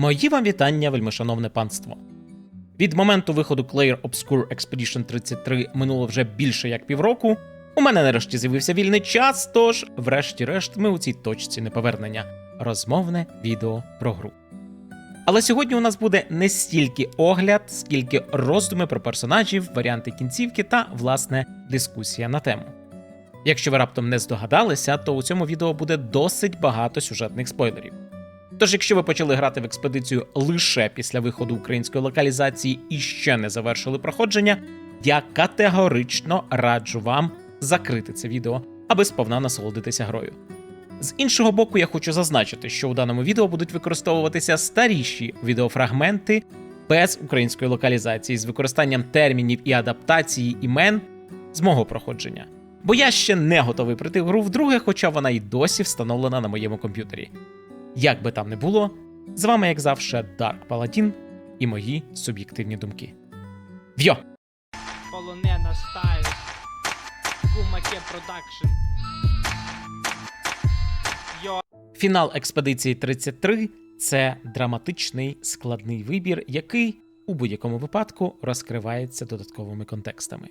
Мої вам вітання, вельмишановне панство. Від моменту виходу Clair Obscure Expedition 33 минуло вже більше як півроку. У мене нарешті з'явився вільний час, тож, врешті-решт, ми у цій точці неповернення. Розмовне відео про гру. Але сьогодні у нас буде не стільки огляд, скільки роздуми про персонажів, варіанти кінцівки та, власне, дискусія на тему. Якщо ви раптом не здогадалися, то у цьому відео буде досить багато сюжетних спойлерів. Тож, якщо ви почали грати в експедицію лише після виходу української локалізації і ще не завершили проходження, я категорично раджу вам закрити це відео, аби сповна насолодитися грою. З іншого боку, я хочу зазначити, що у даному відео будуть використовуватися старіші відеофрагменти без української локалізації з використанням термінів і адаптації імен з мого проходження. Бо я ще не готовий прийти в гру вдруге, хоча вона й досі встановлена на моєму комп'ютері. Як би там не було, з вами, як завжди, Dark Paladin і мої суб'єктивні думки. Вйо! Полонена стайл. Гумаке продакшн. Йо. Фінал експедиції 33 це драматичний складний вибір, який у будь-якому випадку розкривається додатковими контекстами.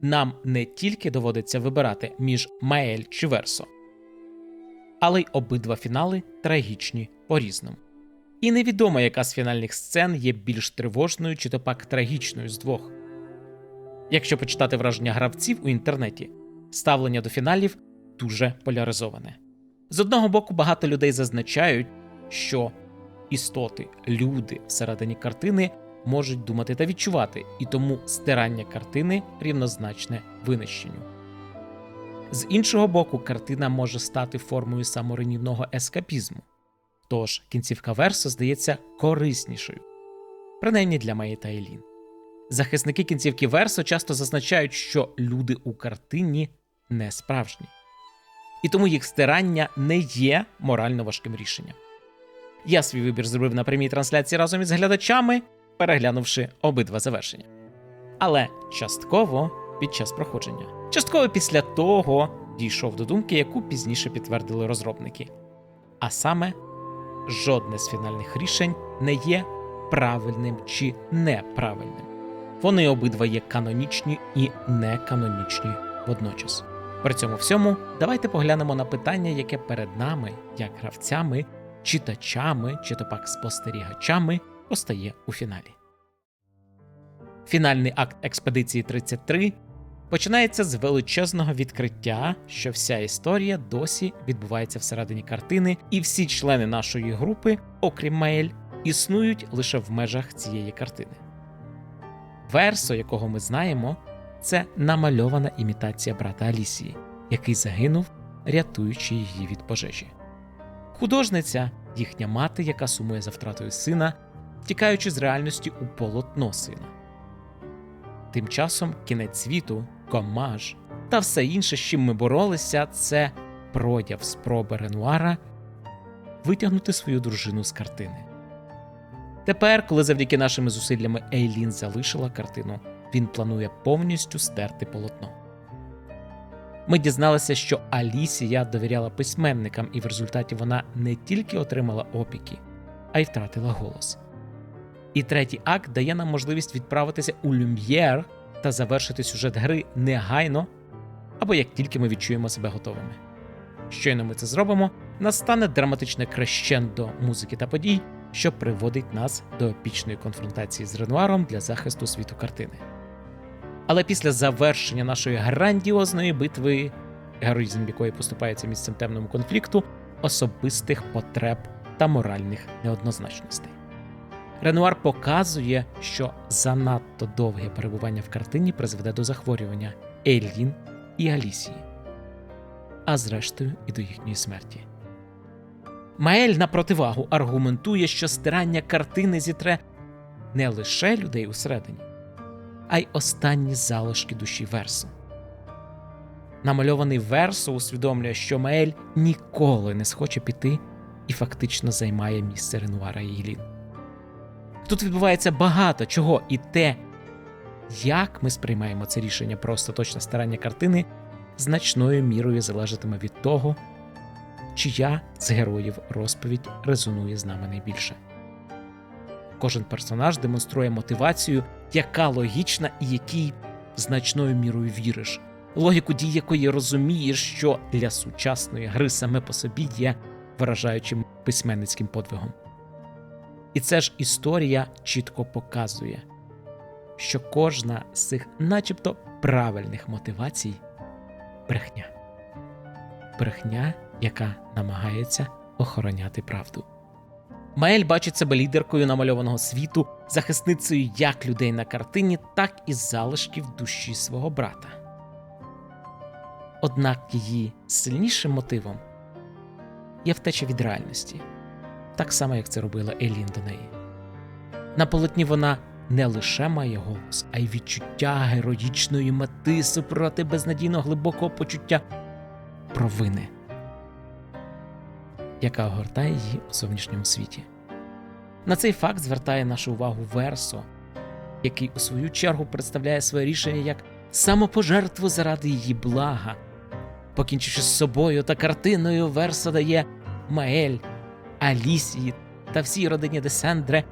Нам не тільки доводиться вибирати між Маель чи Версо, але й обидва фінали трагічні по-різному. І невідомо, яка з фінальних сцен є більш тривожною чи то пак трагічною з двох. Якщо почитати враження гравців у інтернеті, ставлення до фіналів дуже поляризоване. З одного боку, багато людей зазначають, що істоти, люди всередині картини можуть думати та відчувати, і тому стирання картини рівнозначне винищенню. З іншого боку, картина може стати формою саморинівного ескапізму, тож кінцівка версу здається кориснішою, принаймні для Меї та Елін. Захисники кінцівки версу часто зазначають, що люди у картині не справжні і тому їх стирання не є морально важким рішенням. Я свій вибір зробив на прямій трансляції разом із глядачами, переглянувши обидва завершення. Але частково під час проходження. Частково після того дійшов до думки, яку пізніше підтвердили розробники. А саме, жодне з фінальних рішень не є правильним чи неправильним. Вони обидва є канонічні і неканонічні водночас. При цьому всьому давайте поглянемо на питання, яке перед нами, як гравцями, читачами чи то пак спостерігачами, постає у фіналі. Фінальний акт експедиції 33 починається з величезного відкриття, що вся історія досі відбувається всередині картини, і всі члени нашої групи, окрім Маель, існують лише в межах цієї картини. Версо, якого ми знаємо, це намальована імітація брата Алісії, який загинув, рятуючи її від пожежі. Художниця їхня мати, яка сумує за втратою сина, втікаючи з реальності у полотно сина. Тим часом кінець світу, комаж та все інше, з чим ми боролися, це прояв спроби Ренуара витягнути свою дружину з картини. Тепер, коли завдяки нашими зусиллями Ейлін залишила картину, він планує повністю стерти полотно. Ми дізналися, що Алісія довіряла письменникам, і в результаті вона не тільки отримала опіки, а й втратила голос. І третій акт дає нам можливість відправитися у Люм'єр та завершити сюжет гри негайно, або як тільки ми відчуємо себе готовими. Щойно ми це зробимо, настане драматичне крещендо музики та подій, що приводить нас до епічної конфронтації з Ренуаром для захисту світу картини. Але після завершення нашої грандіозної битви, героїзм якої поступається місцем темному конфлікту, особистих потреб та моральних неоднозначностей. Ренуар показує, що занадто довге перебування в картині призведе до захворювання Ейлін і Алісії, а зрештою і до їхньої смерті. Маель на противагу аргументує, що стирання картини зітре не лише людей усередині, а й останні залишки душі Версо. Намальований Версо усвідомлює, що Маель ніколи не схоче піти і фактично займає місце Ренуара і Єлін. Тут відбувається багато чого, і те, як ми сприймаємо це рішення про остаточне старання картини, значною мірою залежатиме від того, чия з героїв розповідь резонує з нами найбільше. Кожен персонаж демонструє мотивацію, яка логічна і якій значною мірою віриш. Логіку дій якої розумієш, що для сучасної гри саме по собі є вражаючим письменницьким подвигом. І це ж історія чітко показує, що кожна з цих, начебто, правильних мотивацій брехня. Брехня, яка намагається охороняти правду. Маель бачить себе лідеркою намальованого світу, захисницею як людей на картині, так і залишків душі свого брата. Однак її сильнішим мотивом є втеча від реальності, так само як це робила Елін до неї. На полотні вона не лише має голос, а й відчуття героїчної мети супроти безнадійно глибокого почуття провини, яка огортає її у зовнішньому світі. На цей факт звертає нашу увагу Версо, який у свою чергу представляє своє рішення як самопожертву заради її блага. Покінчивши з собою та картиною, Версо дає Маель, Алісії та всій родині Десендре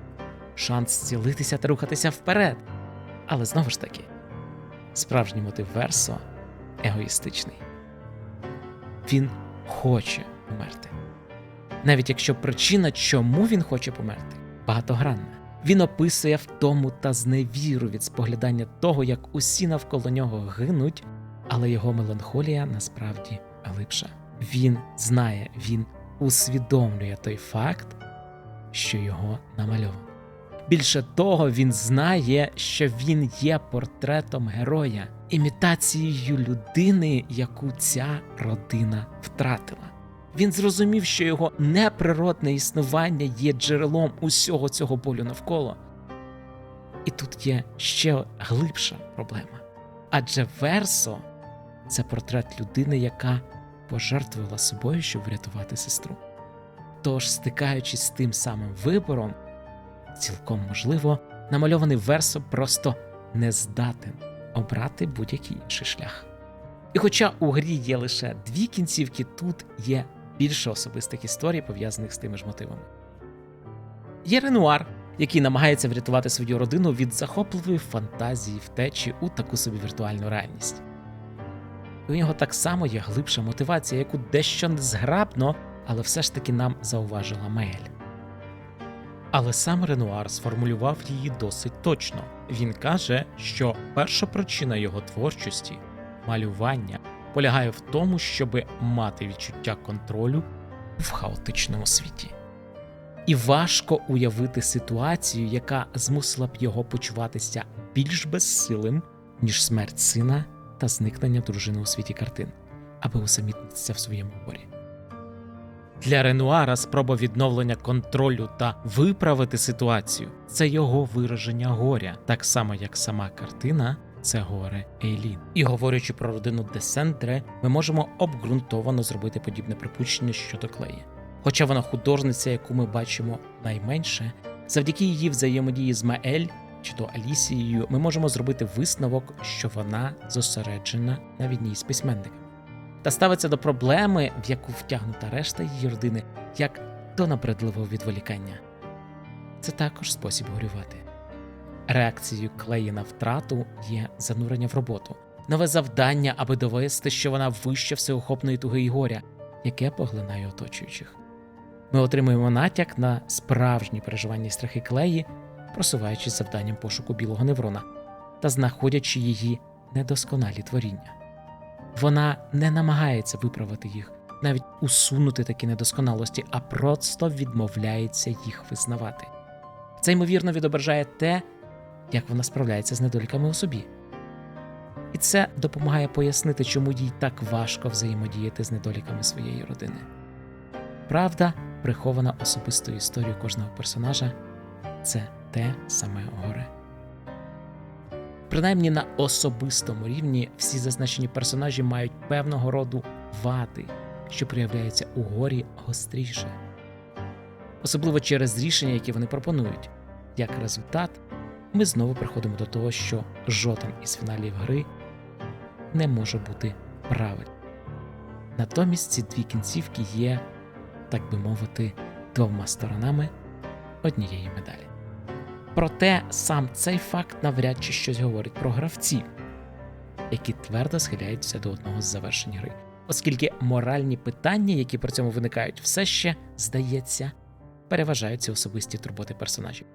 шанс зцілитися та рухатися вперед. Але знову ж таки, справжній мотив Версо егоїстичний. Він хоче померти. Навіть якщо причина, чому він хоче померти, багатогранна. Він описує втому та зневіру від споглядання того, як усі навколо нього гинуть, але його меланхолія насправді глибша. Він знає, він усвідомлює той факт, що його намальовано. Більше того, він знає, що він є портретом героя, імітацією людини, яку ця родина втратила. Він зрозумів, що його неприродне існування є джерелом усього цього болю навколо. І тут є ще глибша проблема. Адже Версо це портрет людини, яка пожертвувала собою, щоб врятувати сестру. Тож, стикаючись з тим самим вибором, цілком можливо, намальований Версо просто не здатен обрати будь-який інший шлях. І хоча у грі є лише дві кінцівки, тут є більше особистих історій, пов'язаних з тими ж мотивами. Є Ренуар, який намагається врятувати свою родину від захопливої фантазії втечі у таку собі віртуальну реальність. І у нього так само є глибша мотивація, яку дещо незграбно, але все ж таки нам зауважила Меель. Але сам Ренуар сформулював її досить точно. Він каже, що перша причина його творчості малювання полягає в тому, щоб мати відчуття контролю в хаотичному світі. І важко уявити ситуацію, яка змусила б його почуватися більш безсилим, ніж смерть сина та зникнення дружини у світі картин, аби усамітнитися в своєму горі. Для Ренуара спроба відновлення контролю та виправити ситуацію це його вираження горя, так само як сама картина це горе Ейлін. І говорячи про родину Десендре, ми можемо обґрунтовано зробити подібне припущення щодо клеї. Хоча вона художниця, яку ми бачимо найменше, завдяки її взаємодії з Маель чи то Алісією, ми можемо зробити висновок, що вона зосереджена на війні з письменниками та ставиться до проблеми, в яку втягнута решта її родини, як до набридливого відволікання. Це також спосіб горювати. Реакцією клеї на втрату є занурення в роботу, нове завдання, аби довести, що вона вище всеохопної туги і горя, яке поглинає оточуючих. Ми отримуємо натяк на справжні переживання і страхи клеї, просуваючись завданням пошуку білого неврона та знаходячи її недосконалі творіння. Вона не намагається виправити їх, навіть усунути такі недосконалості, а просто відмовляється їх визнавати. Це ймовірно відображає те, як вона справляється з недоліками у собі. І це допомагає пояснити, чому їй так важко взаємодіяти з недоліками своєї родини. Правда, прихована особистою історією кожного персонажа це те саме горе. Принаймні на особистому рівні всі зазначені персонажі мають певного роду вади, що проявляються у горі гостріше, особливо через рішення, які вони пропонують. Як результат, ми знову приходимо до того, що жоден із фіналів гри не може бути правильним. Натомість ці дві кінцівки є, так би мовити, двома сторонами однієї медалі. Проте сам цей факт навряд чи щось говорить про гравців, які твердо схиляються до одного з завершень гри, оскільки моральні питання, які при цьому виникають, все ще, здається, переважають ці особисті турботи персонажів.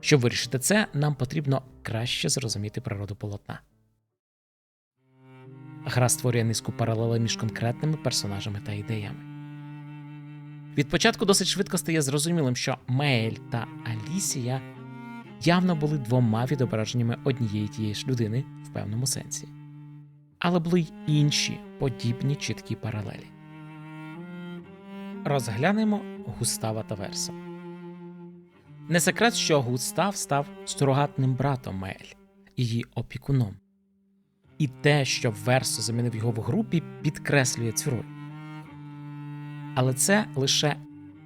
Щоб вирішити це, нам потрібно краще зрозуміти природу полотна. Гра створює низку паралелей між конкретними персонажами та ідеями. Від початку досить швидко стає зрозумілим, що Меель та Алісія явно були двома відображеннями однієї тієї ж людини в певному сенсі. Але були й інші подібні чіткі паралелі. Розглянемо Густава та Верса. Не секрет, що Густав став сурогатним братом Меель, її опікуном. І те, що Версо замінив його в групі, підкреслює цю роль. Але це лише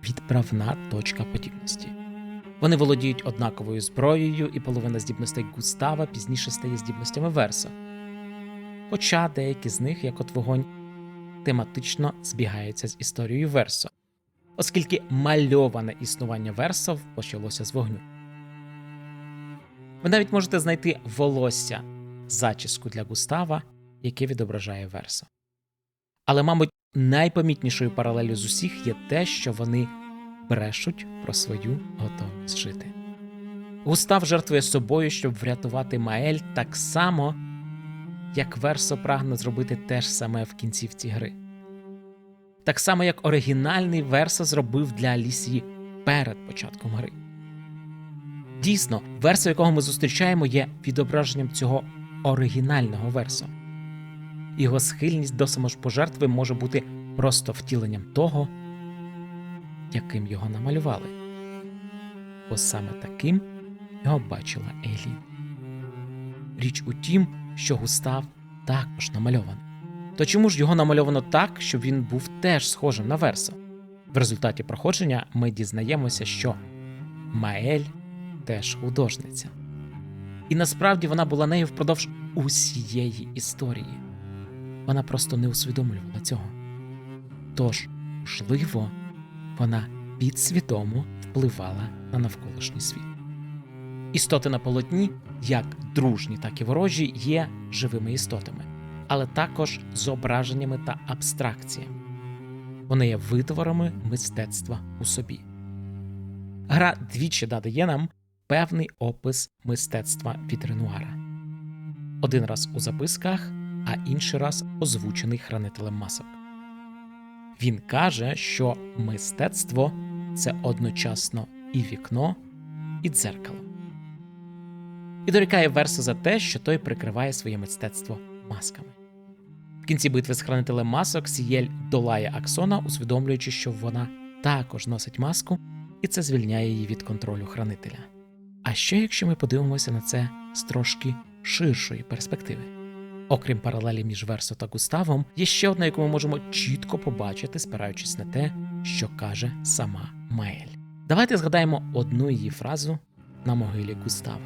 відправна точка подібності. Вони володіють однаковою зброєю, і половина здібностей Густава пізніше стає здібностями Верса. Хоча деякі з них, як от вогонь, тематично збігаються з історією Версо, оскільки мальоване існування Версо почалося з вогню. Ви навіть можете знайти волосся зачіску для Густава, яке відображає Версо. Але, мабуть, найпомітнішою паралелю з усіх є те, що вони брешуть про свою готовність жити. Густав жертвує собою, щоб врятувати Маель так само, як Версо прагне зробити те ж саме в кінцівці гри. Так само, як оригінальний Версо зробив для Алісії перед початком гри. Дійсно, Версо, якого ми зустрічаємо, є відображенням цього оригінального Версо. Його схильність до саможпожертви може бути просто втіленням того, яким його намалювали. Бо саме таким його бачила Елін. Річ у тім, що Густав також намальований. То чому ж його намальовано так, щоб він був теж схожим на Версо? В результаті проходження ми дізнаємося, що Маель теж художниця. І насправді вона була нею впродовж усієї історії. Вона просто не усвідомлювала цього. Тож, можливо, вона підсвідомо впливала на навколишній світ. Істоти на полотні, як дружні, так і ворожі, є живими істотами, але також зображеннями та абстракціями. Вони є витворами мистецтва у собі. Гра двічі надає нам певний опис мистецтва від Ренуара. Один раз у записках, а інший раз озвучений хранителем масок. Він каже, що мистецтво це одночасно і вікно, і дзеркало. І дорікає Версу за те, що той прикриває своє мистецтво масками. В кінці битви з хранителем масок Сієль долає Аксона, усвідомлюючи, що вона також носить маску, і це звільняє її від контролю хранителя. А що якщо ми подивимося на це з трошки ширшої перспективи? Окрім паралелі між Версо та Густавом, є ще одна, яку ми можемо чітко побачити, спираючись на те, що каже сама Маель. Давайте згадаємо одну її фразу на могилі Густава.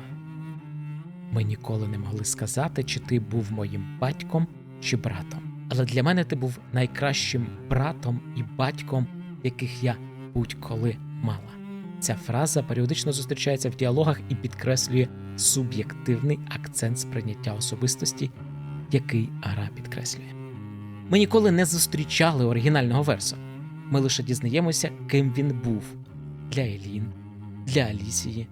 Ми ніколи не могли сказати, чи ти був моїм батьком чи братом. Але для мене ти був найкращим братом і батьком, яких я будь-коли мала. Ця фраза періодично зустрічається в діалогах і підкреслює суб'єктивний акцент сприйняття особистості, який гра підкреслює. Ми ніколи не зустрічали оригінального версу. Ми лише дізнаємося, ким він був для Елін, для Алісії.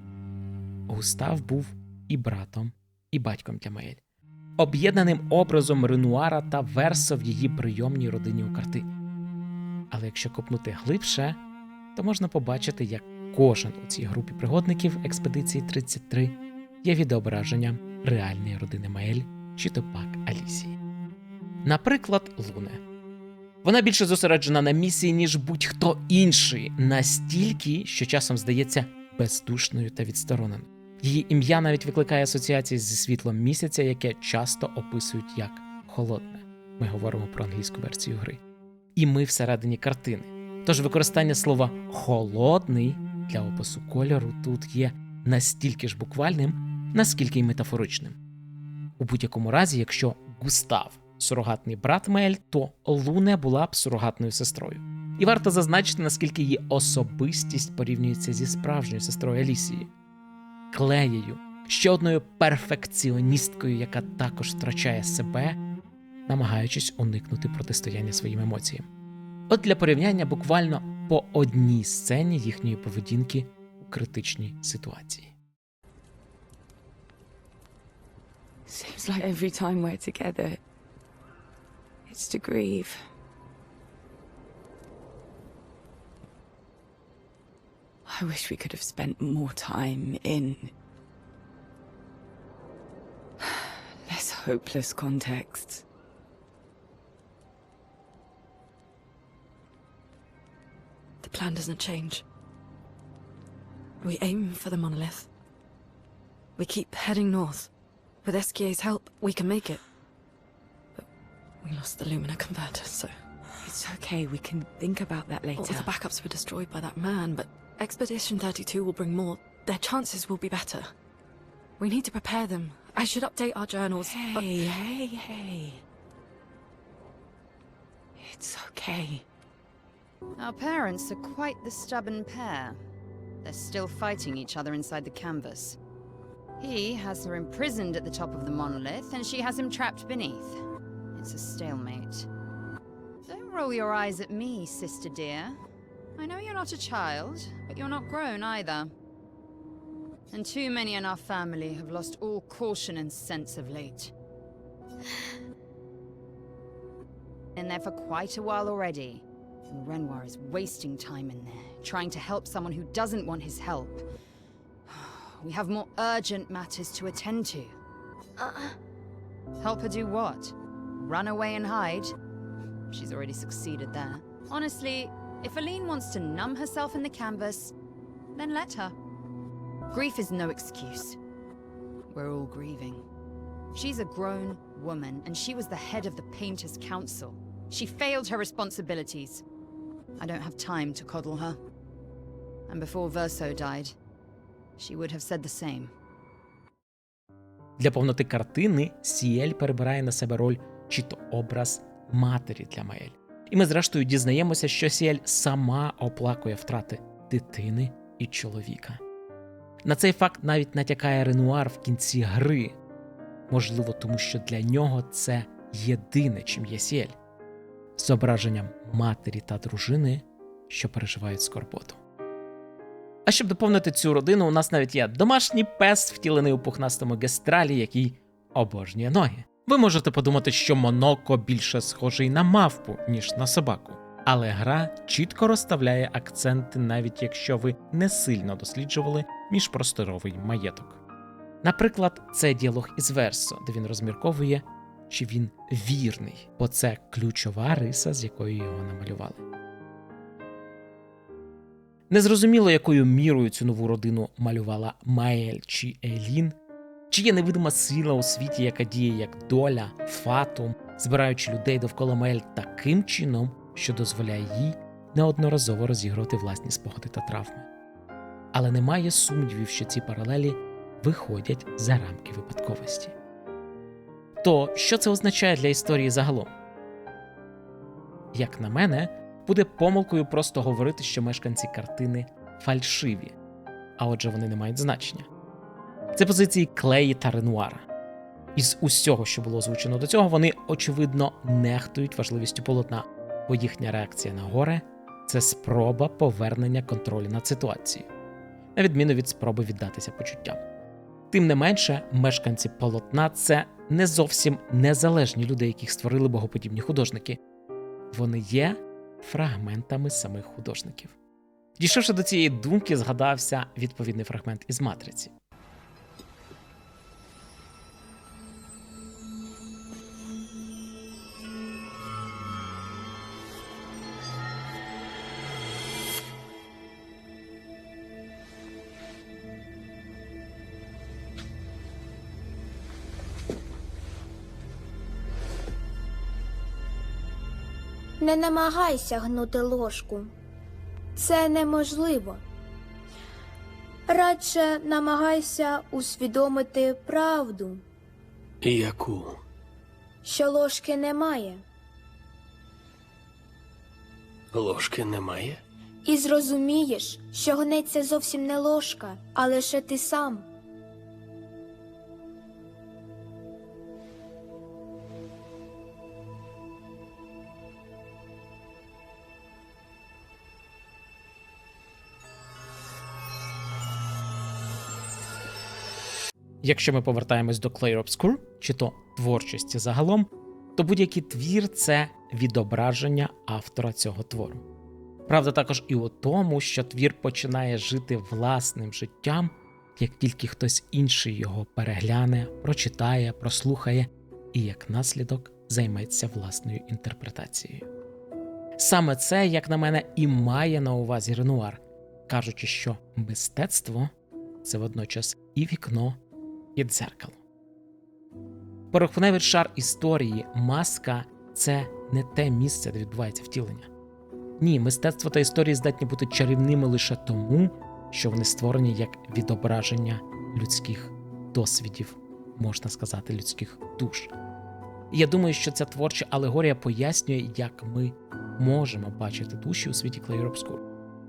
Густав був і братом, і батьком для Маель, об'єднаним образом Ренуара та Версо в її прийомній родині у карти. Але якщо копнути глибше, то можна побачити, як кожен у цій групі пригодників експедиції 33 є відображенням реальної родини Маель чи то пак Алісії. Наприклад, Луне. Вона більше зосереджена на місії, ніж будь-хто інший, настільки, що часом здається бездушною та відстороненою. Її ім'я навіть викликає асоціації зі світлом місяця, яке часто описують як холодне. Ми говоримо про англійську версію гри. І ми всередині картини. Тож використання слова холодний для опису кольору тут є настільки ж буквальним, наскільки й метафоричним. У будь-якому разі, якщо Густав сурогатний брат Мель, то Луне була б сурогатною сестрою. І варто зазначити, наскільки її особистість порівнюється зі справжньою сестрою Алісії. клеєю, ще одною перфекціоністкою, яка також втрачає себе, намагаючись уникнути протистояння своїм емоціям. От для порівняння буквально по одній сцені їхньої поведінки у критичній ситуації. Seems like every time we're together, it's to grieve. I wish we could have spent more time in less hopeless contexts. The plan doesn't change. We aim for the monolith. We keep heading north. With SKA's help, we can make it. But we lost the Lumina converter, so It's okay, we can think about that later. all the backups were destroyed by that man, but Expedition 32 will bring more. Their chances will be better. We need to prepare them. I should update our journals, but Hey, hey, hey. It's okay. Our parents are quite the stubborn pair. They're still fighting each other inside the canvas. He has her imprisoned at the top of the monolith, and she has him trapped beneath. It's a stalemate. Don't roll your eyes at me, sister dear. I know you're not a child, but you're not grown either. And too many in our family have lost all caution and sense of late. In there for quite a while already. And Renoir is wasting time in there, trying to help someone who doesn't want his help. We have more urgent matters to attend to. Uh... Help her do what? Run away and hide? She's already succeeded there. Honestly, if Aline wants to numb herself in the canvas, then let her. Grief is no excuse. We're all grieving. She's a grown woman, and she was the head of the Painters' Council. She failed her responsibilities. I don't have time to coddle her. And before Verso died, she would have said the same. Для повноти картини Сіель перебирає на себе роль чи то образ матері для Маель. І ми, зрештою, дізнаємося, що Сіель сама оплакує втрати дитини і чоловіка. На цей факт навіть натякає Ренуар в кінці гри, можливо, тому що для нього це єдине, чим є Сіель зображенням матері та дружини, що переживають скорботу. А щоб доповнити цю родину, у нас навіть є домашній пес, втілений у пухнастому гестралі, який обожнює ноги. Ви можете подумати, що Моноко більше схожий на мавпу, ніж на собаку. Але гра чітко розставляє акценти, навіть якщо ви не сильно досліджували міжпросторовий маєток. Наприклад, це діалог із Версо, де він розмірковує, чи він вірний, бо це ключова риса, з якою його намалювали. Незрозуміло, якою мірою цю нову родину малювала Маель чи Ейлін, чи є невидима сила у світі, яка діє як доля, фатум, збираючи людей довкола Маель таким чином, що дозволяє їй неодноразово розігрувати власні спогади та травми. Але немає сумнівів, що ці паралелі виходять за рамки випадковості. То що це означає для історії загалом? Як на мене, буде помилкою просто говорити, що мешканці картини фальшиві, а отже, вони не мають значення. Це позиції Клеї та Ренуара. Із усього, що було озвучено до цього, вони очевидно нехтують важливістю полотна, бо їхня реакція на горе це спроба повернення контролю над ситуацією, на відміну від спроби віддатися почуттям. Тим не менше, мешканці полотна це не зовсім незалежні люди, яких створили богоподібні художники. Вони є фрагментами самих художників. Дійшовши до цієї думки, згадався відповідний фрагмент із матриці. Не намагайся гнути ложку. Це неможливо. Радше намагайся усвідомити правду, Яку? що ложки немає, Ложки немає? і зрозумієш, що гнеться зовсім не ложка, а лише ти сам. Якщо ми повертаємось до Clair Obscur, чи то творчості загалом, то будь-який твір це відображення автора цього твору. Правда також і у тому, що твір починає жити власним життям, як тільки хтось інший його перегляне, прочитає, прослухає і як наслідок займеться власною інтерпретацією. Саме це, як на мене, і має на увазі Ренуар, кажучи, що мистецтво це водночас і вікно, і дзеркало. Порохневий шар історії, маска це не те місце, де відбувається втілення. Ні, мистецтво та історії здатні бути чарівними лише тому, що вони створені як відображення людських досвідів, можна сказати, людських душ. І я думаю, що ця творча алегорія пояснює, як ми можемо бачити душі у світі Obscur.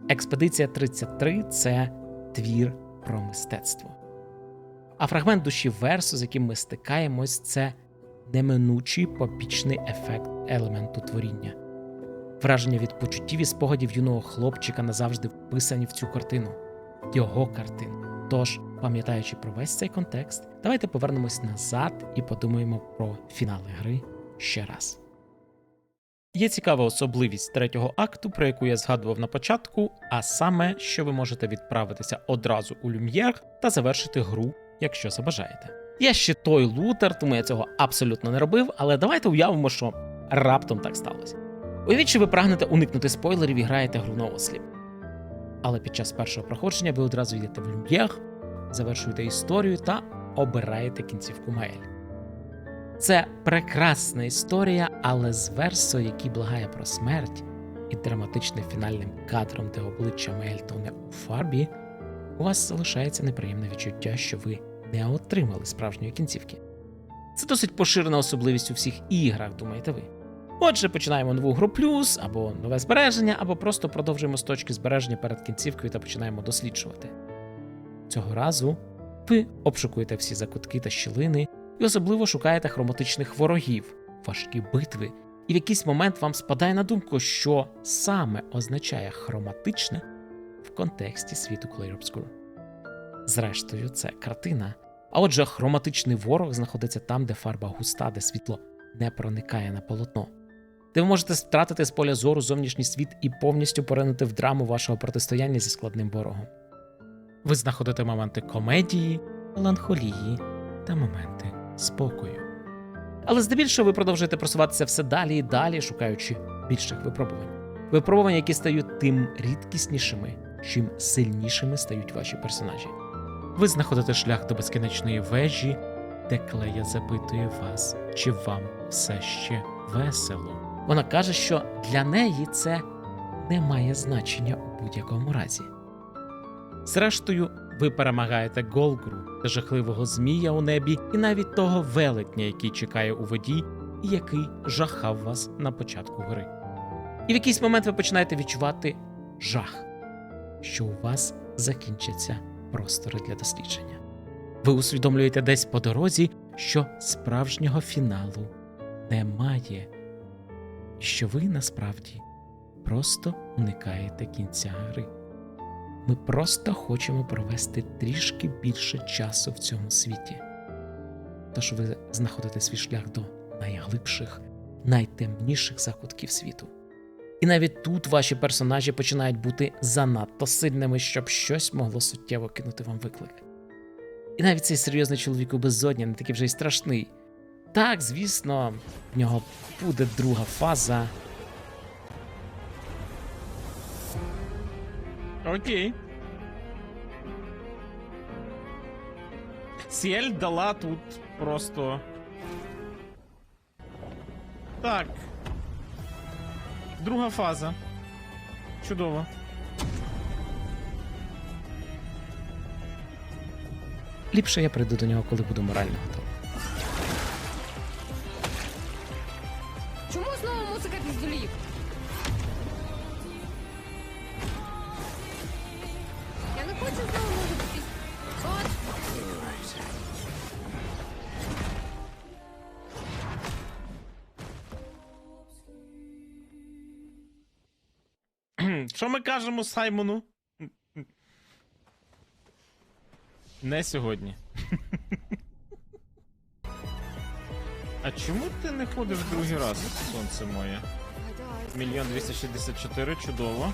Експедиція 33 це твір про мистецтво. А фрагмент душі версу, з яким ми стикаємось, це неминучий побічний ефект елементу творіння. Враження від почуттів і спогадів юного хлопчика назавжди вписані в цю картину, його картину. Тож, пам'ятаючи про весь цей контекст, давайте повернемось назад і подумаємо про фінали гри ще раз. Є цікава особливість третього акту, про яку я згадував на початку, а саме, що ви можете відправитися одразу у Люм'єр та завершити гру, якщо забажаєте. Я ще той лутер, тому я цього абсолютно не робив, але давайте уявимо, що раптом так сталося. Уявіть, що ви прагнете уникнути спойлерів і граєте гру на. Але під час першого проходження ви одразу йдете в Люм'єр, завершуєте історію та обираєте кінцівку Маель. Це прекрасна історія, але з версо, який благає про смерть, і драматичним фінальним кадром, де обличчя Маель тоне у фарбі, у вас залишається неприємне відчуття, що ви не отримали справжньої кінцівки. Це досить поширена особливість у всіх іграх, думаєте ви. Отже, починаємо нову гру плюс, або нове збереження, або просто продовжуємо з точки збереження перед кінцівкою та починаємо досліджувати. Цього разу ви обшукуєте всі закутки та щілини і особливо шукаєте хроматичних ворогів, важкі битви, і в якийсь момент вам спадає на думку, що саме означає хроматичне в контексті світу Clair Зрештою, це картина. А отже, хроматичний ворог знаходиться там, де фарба густа, де світло не проникає на полотно, де ви можете втратити з поля зору зовнішній світ і повністю поринути в драму вашого протистояння зі складним ворогом. Ви знаходите моменти комедії, меланхолії та моменти спокою. Але здебільшого ви продовжуєте просуватися все далі і далі, шукаючи більших випробувань. Випробувань, які стають тим рідкіснішими, чим сильнішими стають ваші персонажі. Ви знаходите шлях до безкінечної вежі, де Клея запитує вас, чи вам все ще весело. Вона каже, що для неї це не має значення у будь-якому разі. Зрештою, ви перемагаєте Голгру та жахливого змія у небі, і навіть того велетня, який чекає у воді, і який жахав вас на початку гри. І в якийсь момент ви починаєте відчувати жах, що у вас закінчаться простори для дослідження. Ви усвідомлюєте десь по дорозі, що справжнього фіналу немає, і що ви насправді просто уникаєте кінця гри. Ми просто хочемо провести трішки більше часу в цьому світі. Тож ви знаходите свій шлях до найглибших, найтемніших закутків світу. І навіть тут ваші персонажі починають бути занадто сильними, щоб щось могло суттєво кинути вам виклик. І навіть цей серйозний чоловік у безодні не такий вже й страшний. Так, звісно, в нього буде друга фаза. Окей. Сіель дала тут просто. Так. Друга фаза. Чудово. Ліпше я прийду до нього, коли буду морально готовий. Чому знову музика піздулів? Що ми кажемо Саймону? Не сьогодні. А чому ти не ходиш другий раз, сонце моє? Мільйон 264, чудово.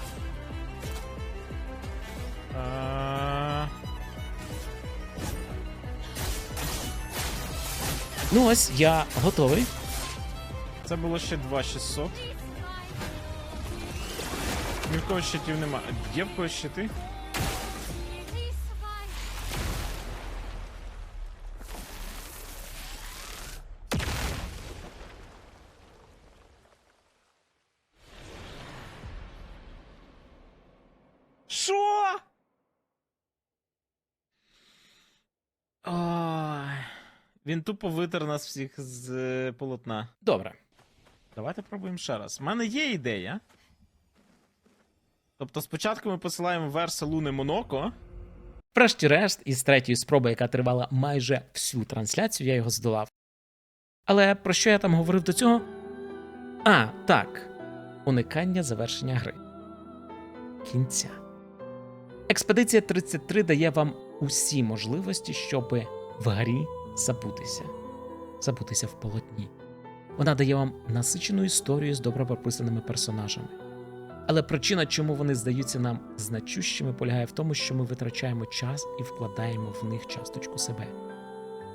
А... Ну ось, я готовий. Це було ще 2600. Ні в кого щитів нема. Є в когось щити? Ой. Він тупо витер нас всіх з е, полотна. Добре. Давайте пробуємо ще раз. У мене є ідея. Тобто спочатку ми посилаємо верса Луни Моноко. Врешті-решт, із третьої спроби, яка тривала майже всю трансляцію, я його здолав. Але про що я там говорив до цього? А, так. Уникання завершення гри. Кінця. Експедиція 33 дає вам усі можливості, щоб в грі забутися. Забутися в полотні. Вона дає вам насичену історію з добре прописаними персонажами. Але причина, чому вони здаються нам значущими, полягає в тому, що ми витрачаємо час і вкладаємо в них часточку себе.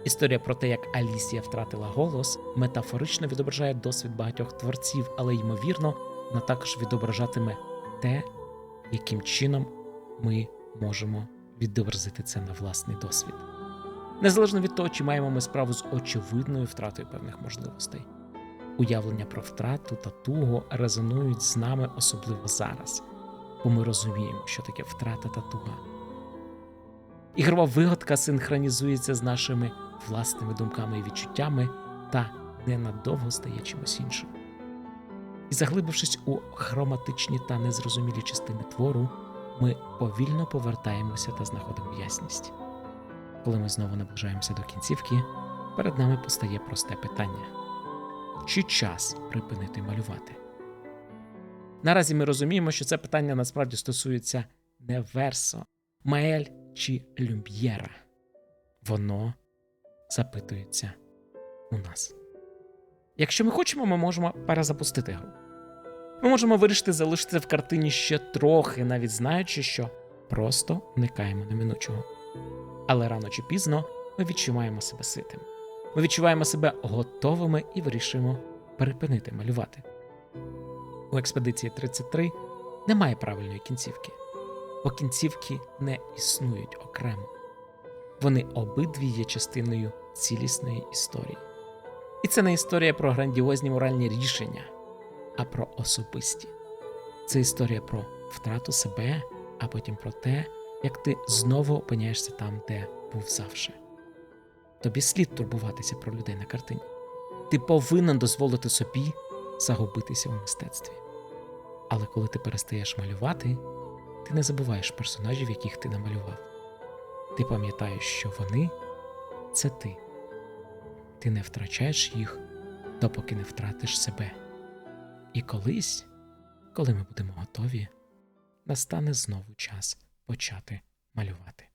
Історія про те, як Алісія втратила голос, метафорично відображає досвід багатьох творців, але ймовірно, вона також відображатиме те, яким чином ми можемо відобразити це на власний досвід. Незалежно від того, чи маємо ми справу з очевидною втратою певних можливостей. Уявлення про втрату та тугу резонують з нами особливо зараз, бо ми розуміємо, що таке втрата та туга. Ігрова вигадка синхронізується з нашими власними думками і відчуттями та ненадовго стає чимось іншим. І заглибившись у хроматичні та незрозумілі частини твору, ми повільно повертаємося та знаходимо ясність. Коли ми знову наближаємося до кінцівки, перед нами постає просте питання: чи час припинити малювати? Наразі ми розуміємо, що це питання насправді стосується не Версо, Маель чи Люм'єра. Воно запитується у нас. Якщо ми хочемо, ми можемо перезапустити гру. Ми можемо вирішити залишитися в картині ще трохи, навіть знаючи, що просто уникаємо неминучого. Але рано чи пізно ми відчуваємо себе ситим. Ми відчуваємо себе готовими і вирішуємо перепинити малювати. У експедиції 33 немає правильної кінцівки, бо кінцівки не існують окремо. Вони обидві є частиною цілісної історії. І це не історія про грандіозні моральні рішення, а про особисті. Це історія про втрату себе, а потім про те, як ти знову опиняєшся там, де був завжди. Тобі слід турбуватися про людей на картині. Ти повинен дозволити собі загубитися у мистецтві. Але коли ти перестаєш малювати, ти не забуваєш персонажів, яких ти намалював. Ти пам'ятаєш, що вони це ти. Ти не втрачаєш їх, допоки не втратиш себе. І колись, коли ми будемо готові, настане знову час почати малювати.